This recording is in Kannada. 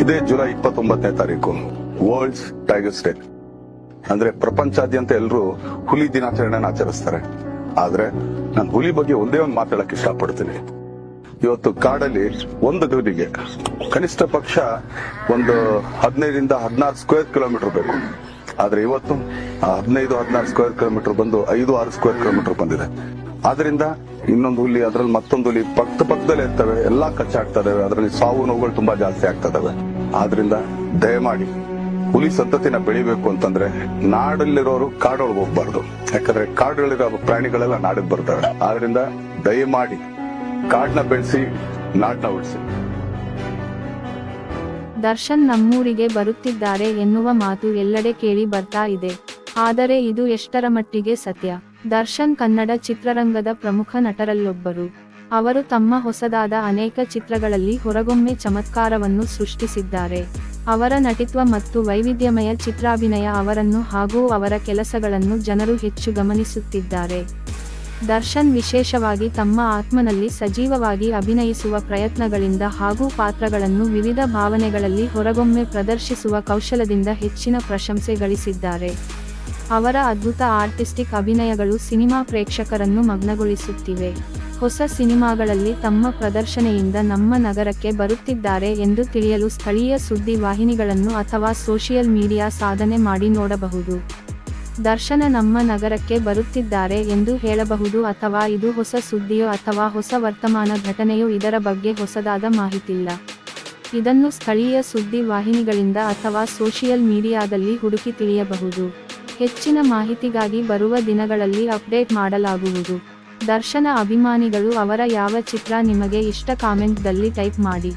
ಇದೇ ಜುಲೈ ಇಪ್ಪತ್ತೊಂಬತ್ತನೇ ತಾರೀಕು ವರ್ಲ್ಡ್ಸ್ ಟೈಗರ್ಸ್ ಡೇ ಅಂದ್ರೆ ಪ್ರಪಂಚಾದ್ಯಂತ ಎಲ್ಲರೂ ಹುಲಿ ದಿನಾಚರಣೆನ ಆಚರಿಸ್ತಾರೆ. ಆದ್ರೆ ನಾನು ಹುಲಿ ಬಗ್ಗೆ ಒಂದೇ ಒಂದು ಮಾತಾಡಕ್ ಇಷ್ಟಪಡ್ತೀನಿ. ಇವತ್ತು ಕಾಡಲ್ಲಿ ಒಂದು ಹುಲಿಗೆ ಕನಿಷ್ಠ ಪಕ್ಷ ಒಂದು ಹದಿನೈದರಿಂದ ಹದಿನಾರು ಸ್ಕ್ವೇರ್ ಕಿಲೋಮೀಟರ್ ಬೇಕು. ಆದ್ರೆ ಇವತ್ತು ಹದಿನೈದು, ಹದಿನಾರು ಸ್ಕ್ವೇರ್ ಕಿಲೋಮೀಟರ್ ಬಂದು ಐದು, ಆರು ಸ್ಕ್ವೇರ್ ಕಿಲೋಮೀಟರ್ ಬಂದಿದೆ. ಆದ್ರಿಂದ ಇನ್ನೊಂದು ಹುಲಿ ಅದ್ರಲ್ಲಿ ಮತ್ತೊಂದು ಹುಲಿ ಪಕ್ಕ ಪಕ್ಕದಲ್ಲೇ ಇರ್ತವೆ, ಎಲ್ಲಾ ಕಚ್ಚಾಡ್ತಾ ಅದರಲ್ಲಿ ಸಾವು ನೋವುಗಳು ತುಂಬಾ ಜಾಸ್ತಿ ಆಗ್ತಾ ಇದಾವೆ. ಆದ್ರಿಂದ ದಯಮಾಡಿ ಹುಲಿ ಸಂತತಿನ ಬೆಳಿಬೇಕು ಅಂತಂದ್ರೆ ನಾಡಲ್ಲಿರೋರು ಕಾಡೊಳಗೆ ಹೋಗ್ಬಾರ್ದು. ಯಾಕಂದ್ರೆ ಕಾಡಲ್ಲಿರೋ ಪ್ರಾಣಿಗಳೆಲ್ಲ ನಾಡಿಗೆ ಬರ್ತವೆ. ಆದ್ರಿಂದ ದಯಮಾಡಿ ಕಾಡ್ನ ಬೆಳೆಸಿ, ನಾಡ್ನ ಉಳಿಸಿ. ದರ್ಶನ್ ನಮ್ಮೂರಿಗೆ ಬರುತ್ತಿದ್ದಾರೆ ಎನ್ನುವ ಮಾತು ಎಲ್ಲೆಡೆ ಕೇಳಿ ಬರ್ತಾ ಇದೆ. ಆದರೆ ಇದು ಎಷ್ಟರ ಮಟ್ಟಿಗೆ ಸತ್ಯ? ದರ್ಶನ್ ಕನ್ನಡ ಚಿತ್ರರಂಗದ ಪ್ರಮುಖ ನಟರಲ್ಲೊಬ್ಬರು. ಅವರು ತಮ್ಮ ಹೊಸದಾದ ಅನೇಕ ಚಿತ್ರಗಳಲ್ಲಿ ಹೊರಗೊಮ್ಮೆ ಚಮತ್ಕಾರವನ್ನು ಸೃಷ್ಟಿಸಿದ್ದಾರೆ. ಅವರ ನಟಿತ್ವ ಮತ್ತು ವೈವಿಧ್ಯಮಯ ಚಿತ್ರಾಭಿನಯ ಅವರನ್ನು ಹಾಗೂ ಅವರ ಕೆಲಸಗಳನ್ನು ಜನರು ಹೆಚ್ಚು ಗಮನಿಸುತ್ತಿದ್ದಾರೆ. ದರ್ಶನ್ ವಿಶೇಷವಾಗಿ ತಮ್ಮ ಆತ್ಮನಲ್ಲಿ ಸಜೀವವಾಗಿ ಅಭಿನಯಿಸುವ ಪ್ರಯತ್ನಗಳಿಂದ ಹಾಗೂ ಪಾತ್ರಗಳನ್ನು ವಿವಿಧ ಭಾವನೆಗಳಲ್ಲಿ ಹೊರಗೊಮ್ಮೆ ಪ್ರದರ್ಶಿಸುವ ಕೌಶಲದಿಂದ ಹೆಚ್ಚಿನ ಪ್ರಶಂಸೆ ಗಳಿಸಿದ್ದಾರೆ. ಅವರ ಅದ್ಭುತ ಆರ್ಟಿಸ್ಟಿಕ್ ಅಭಿನಯಗಳು ಸಿನಿಮಾ ಪ್ರೇಕ್ಷಕರನ್ನು ಮಗ್ನಗೊಳಿಸುತ್ತಿವೆ. ಹೊಸ ಸಿನಿಮಾಗಳಲ್ಲಿ ತಮ್ಮ ಪ್ರದರ್ಶನೆಯಿಂದ ನಮ್ಮ ನಗರಕ್ಕೆ ಬರುತ್ತಿದ್ದಾರೆ ಎಂದು ತಿಳಿಯಲು ಸ್ಥಳೀಯ ಸುದ್ದಿ ವಾಹಿನಿಗಳನ್ನು ಅಥವಾ ಸೋಷಿಯಲ್ ಮೀಡಿಯಾ ಸಾಧನೆ ಮಾಡಿ ನೋಡಬಹುದು. ದರ್ಶನ ನಮ್ಮ ನಗರಕ್ಕೆ ಬರುತ್ತಿದ್ದಾರೆ ಎಂದು ಹೇಳಬಹುದು ಅಥವಾ ಇದು ಹೊಸ ಸುದ್ದಿಯೋ ಅಥವಾ ಹೊಸ ವರ್ತಮಾನ ಘಟನೆಯೋ ಇದರ ಬಗ್ಗೆ ಹೊಸದಾದ ಮಾಹಿತಿಲ್ಲ. ಇದನ್ನು ಸ್ಥಳೀಯ ಸುದ್ದಿ ವಾಹಿನಿಗಳಿಂದ ಅಥವಾ ಸೋಷಿಯಲ್ ಮೀಡಿಯಾದಲ್ಲಿ ಹುಡುಕಿ ತಿಳಿಯಬಹುದು. ಹೆಚ್ಚಿನ ಮಾಹಿತಿಗಾಗಿ ಬರುವ ದಿನಗಳಲ್ಲಿ ಅಪ್ಡೇಟ್ ಮಾಡಲಾಗುವುದು. ದರ್ಶನ ಅಭಿಮಾನಿಗಳು ಅವರ ಯಾವ ಚಿತ್ರ ನಿಮಗೆ ಇಷ್ಟ ಕಾಮೆಂಟ್ದಲ್ಲಿ ಟೈಪ್ ಮಾಡಿ.